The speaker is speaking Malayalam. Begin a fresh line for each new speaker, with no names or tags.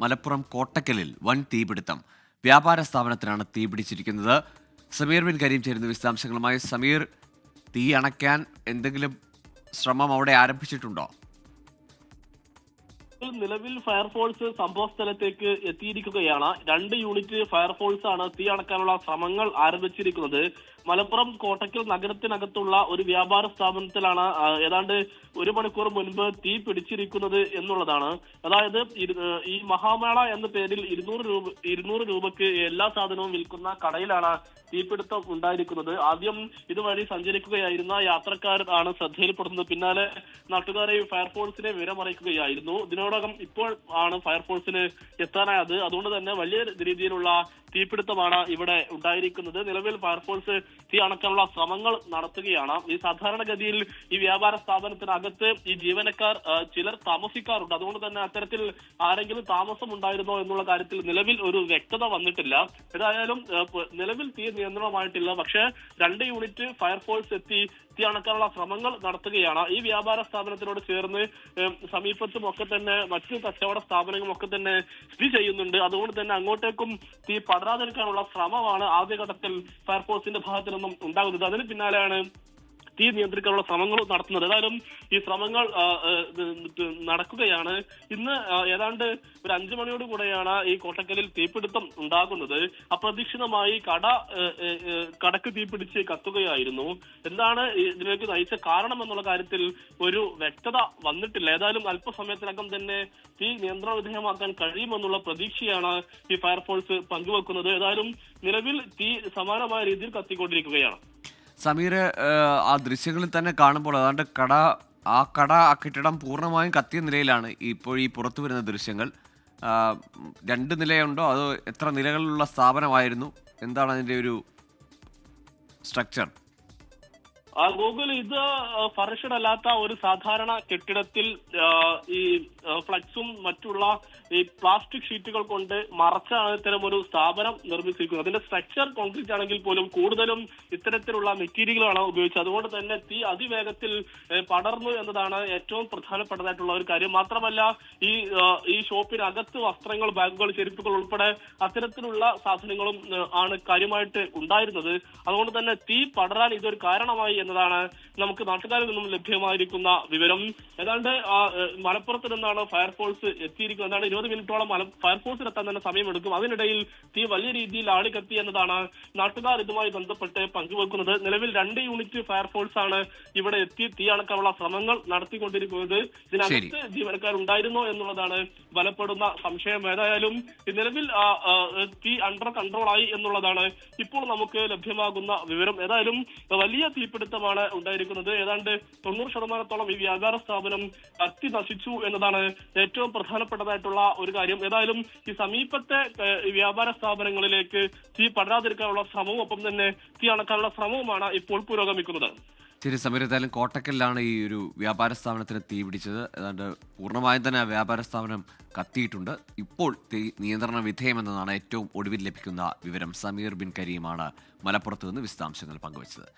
മലപ്പുറം കോട്ടക്കലിൽ വൻ തീപിടുത്തം. വ്യാപാര സ്ഥാപനത്തിനാണ് തീപിടിച്ചിരിക്കുന്നത്. സമീർ ബിൻ കരീം ചേരുന്ന വിശദാംശങ്ങളുമായി. സമീർ തീ അണയ്ക്കാൻ എന്തെങ്കിലും ശ്രമം അവിടെ ആരംഭിച്ചിട്ടുണ്ടോ?
നിലവിൽ ഫയർഫോഴ്സ് സംഭവ സ്ഥലത്തേക്ക് എത്തിയിരിക്കുകയാണ്. രണ്ട് യൂണിറ്റ് ഫയർഫോഴ്സ് ആണ് തീ അണക്കാനുള്ള ശ്രമങ്ങൾ ആരംഭിച്ചിരിക്കുന്നത്. മലപ്പുറം കോട്ടക്കൽ നഗരത്തിനകത്തുള്ള ഒരു വ്യാപാര സ്ഥാപനത്തിലാണ് ഏതാണ്ട് ഒരു മണിക്കൂർ മുൻപ് തീ പിടിച്ചിരിക്കുന്നത് എന്നുള്ളതാണ്. അതായത് ഈ മഹാമേള എന്ന പേരിൽ ഇരുന്നൂറ് രൂപ ഇരുന്നൂറ് രൂപയ്ക്ക് എല്ലാ സാധനവും വിൽക്കുന്ന കടയിലാണ് തീപിടുത്തം ഉണ്ടായിരിക്കുന്നത്. ആദ്യം ഇതുവഴി സഞ്ചരിക്കുകയായിരുന്ന യാത്രക്കാർ ആണ് ശ്രദ്ധയിൽപ്പെടുന്നത്. പിന്നാലെ നാട്ടുകാരെ ഫയർഫോഴ്സിനെ വിവരമറിയിക്കുകയായിരുന്നു. ഇതിനോടകം ഇപ്പോൾ ആണ് ഫയർഫോഴ്സിന് എത്താനായത്. അതുകൊണ്ട് തന്നെ വലിയ രീതിയിലുള്ള തീപിടുത്തമാണ് ഇവിടെ ഉണ്ടായിരിക്കുന്നത്. നിലവിൽ ഫയർഫോഴ്സ് തീ അണക്കാനുള്ള ശ്രമങ്ങൾ നടത്തുകയാണ്. ഈ സാധാരണഗതിയിൽ ഈ വ്യാപാര സ്ഥാപനത്തിനകത്ത് ഈ ജീവനക്കാർ ചിലർ താമസിക്കാറുണ്ട്. അതുകൊണ്ട് തന്നെ അത്തരത്തിൽ ആരെങ്കിലും താമസം ഉണ്ടായിരുന്നോ എന്നുള്ള കാര്യത്തിൽ നിലവിൽ ഒരു വ്യക്തത വന്നിട്ടില്ല. ഏതായാലും നിലവിൽ തീ നിയന്ത്രണമായിട്ടില്ല. പക്ഷേ രണ്ട് യൂണിറ്റ് ഫയർഫോഴ്സ് എത്തി തീ അണക്കാനുള്ള ശ്രമങ്ങൾ നടത്തുകയാണ്. ഈ വ്യാപാര സ്ഥാപനത്തിനോട് ചേർന്ന് സമീപത്തും ഒക്കെ തന്നെ മറ്റു കച്ചവട സ്ഥാപനങ്ങളും ഒക്കെ തന്നെ സ്ഥിതി ചെയ്യുന്നുണ്ട്. അതുകൊണ്ട് തന്നെ അങ്ങോട്ടേക്കും തീ പടരാതിരിക്കാനുള്ള ശ്രമമാണ് ആദ്യഘട്ടത്തിൽ ഫയർഫോഴ്സിന്റെ ഭാഗത്തു നിന്നും ഉണ്ടാകുന്നത്. അതിന് പിന്നാലെയാണ് തീ നിയന്ത്രിക്കാനുള്ള ശ്രമങ്ങളും നടത്തുന്നത്. ഏതായാലും ഈ ശ്രമങ്ങൾ നടക്കുകയാണ്. ഇന്ന് ഏതാണ്ട് ഒരു അഞ്ചു മണിയോട് കൂടെയാണ് ഈ കോട്ടക്കലിൽ തീപിടുത്തം ഉണ്ടാകുന്നത്. അപ്രതീക്ഷിതമായി കട കടക്ക് തീപിടിച്ച് കത്തുകയായിരുന്നു. എന്താണ് ഇതിലേക്ക് നയിച്ച കാരണം എന്നുള്ള കാര്യത്തിൽ ഒരു വ്യക്തത വന്നിട്ടില്ല. ഏതായാലും അല്പസമയത്തിനകം തന്നെ തീ നിയന്ത്രണ വിധേയമാക്കാൻ കഴിയുമെന്നുള്ള പ്രതീക്ഷയാണ് ഈ ഫയർഫോഴ്സ് പങ്കുവെക്കുന്നത്. ഏതായാലും നിലവിൽ തീ സമാനമായ രീതിയിൽ കത്തിക്കൊണ്ടിരിക്കുകയാണ്.
സമീർ ആ ദൃശ്യങ്ങളിൽ തന്നെ കാണുമ്പോൾ അതാണ്ട് കട ആ കട ആ കെട്ടിടം പൂർണമായും കത്തിയ നിലയിലാണ് ഇപ്പോൾ ഈ പുറത്തു വരുന്ന ദൃശ്യങ്ങൾ. രണ്ട് നിലയുണ്ടോ? അതോ എത്ര നിലകളിലുള്ള സ്ഥാപനമായിരുന്നു? എന്താണ് അതിന്റെ ഒരു സ്ട്രക്ചർ
ഗൂഗിൾ ഇത് ഫർണിഷഡ് അല്ലാത്ത ഒരു സാധാരണ കെട്ടിടത്തിൽ ഈ ഫ്ലക്സും മറ്റുള്ള ഈ പ്ലാസ്റ്റിക് ഷീറ്റുകൾ കൊണ്ട് മറച്ചാണ് ഇത്തരം ഒരു സ്ഥാപനം നിർമ്മിച്ചിരിക്കുന്നത്. അതിന്റെ സ്ട്രക്ചർ കോൺക്രീറ്റ് ആണെങ്കിൽ പോലും കൂടുതലും ഇത്തരത്തിലുള്ള മെറ്റീരിയലുകളാണ് ഉപയോഗിച്ചത്. അതുകൊണ്ട് തന്നെ തീ അതിവേഗത്തിൽ പടർന്നു എന്നതാണ് ഏറ്റവും പ്രധാനപ്പെട്ടതായിട്ടുള്ള ഒരു കാര്യം. മാത്രമല്ല ഈ ഈ ഷോപ്പിനകത്ത് വസ്ത്രങ്ങൾ ബാഗുകൾ ചെരുപ്പുകൾ ഉൾപ്പെടെ അത്തരത്തിലുള്ള സാധനങ്ങളും ആണ് കാര്യമായിട്ട് ഉണ്ടായിരുന്നത്. അതുകൊണ്ട് തന്നെ തീ പടരാൻ ഇതൊരു കാരണമായി എന്നതാണ് നമുക്ക് നാട്ടുകാരിൽ നിന്നും ലഭ്യമായിരിക്കുന്ന വിവരം. ഏതാണ്ട് മലപ്പുറത്ത് നിന്നാണ് ഫയർഫോഴ്സ് എത്തിയിരിക്കുന്നത്. ഏതാണ്ട് ഇരുപത് മിനിറ്റോളം മല ഫയർഫോഴ്സിൽ എത്താൻ തന്നെ സമയമെടുക്കും. അതിനിടയിൽ തീ വലിയ രീതിയിൽ ആളിക്കത്തി എന്നതാണ് നാട്ടുകാർ ഇതുമായി ബന്ധപ്പെട്ട് പങ്കുവെക്കുന്നത്. നിലവിൽ രണ്ട് യൂണിറ്റ് ഫയർഫോഴ്സ് ആണ് ഇവിടെ എത്തി തീ അണക്കാനുള്ള ശ്രമങ്ങൾ നടത്തിക്കൊണ്ടിരിക്കുന്നത്. ഇതിനകത്ത് ജീവനക്കാർ ഉണ്ടായിരുന്നോ എന്നുള്ളതാണ് ബലപ്പെടുന്ന സംശയം. ഏതായാലും നിലവിൽ തീ അണ്ടർ കൺട്രോൾ ആയി എന്നുള്ളതാണ് ഇപ്പോൾ നമുക്ക് ലഭ്യമാകുന്ന വിവരം. ഏതായാലും വലിയ തീപിടുത്തമാണ് ഉണ്ടായിരിക്കുന്നത്. ഏതാണ്ട് തൊണ്ണൂറ് ശതമാനത്തോളം ഈ വ്യാപാര സ്ഥാപനം കത്തി നശിച്ചു എന്നതാണ് ഏറ്റവും പ്രധാനപ്പെട്ടതായിട്ടുള്ള ഒരു കാര്യം. ഏതായാലും ഈ സമീപത്തെ വ്യാപാര സ്ഥാപനങ്ങളിലേക്ക് തീ പടരാതിരിക്കാനുള്ള ശ്രമവും ഒപ്പം തന്നെ തീ അണക്കാനുള്ള ശ്രമവുമാണ് ഇപ്പോൾ പുരോഗമിക്കുന്നത്.
ശരി സമീർ. ഏതായാലും കോട്ടക്കലിലാണ് ഈ ഒരു വ്യാപാര സ്ഥാപനത്തിന് തീ പിടിച്ചത്. ഏതാണ്ട് പൂർണമായും തന്നെ ആ വ്യാപാര സ്ഥാപനം കത്തിയിട്ടുണ്ട്. ഇപ്പോൾ തീ നിയന്ത്രണ വിധേയമെന്നതാണ് ഏറ്റവും ഒടുവിൽ ലഭിക്കുന്ന വിവരം. സമീർ ബിൻ കരീമാണ് മലപ്പുറത്ത് നിന്ന് വിശദാംശങ്ങൾ പങ്കുവച്ചത്.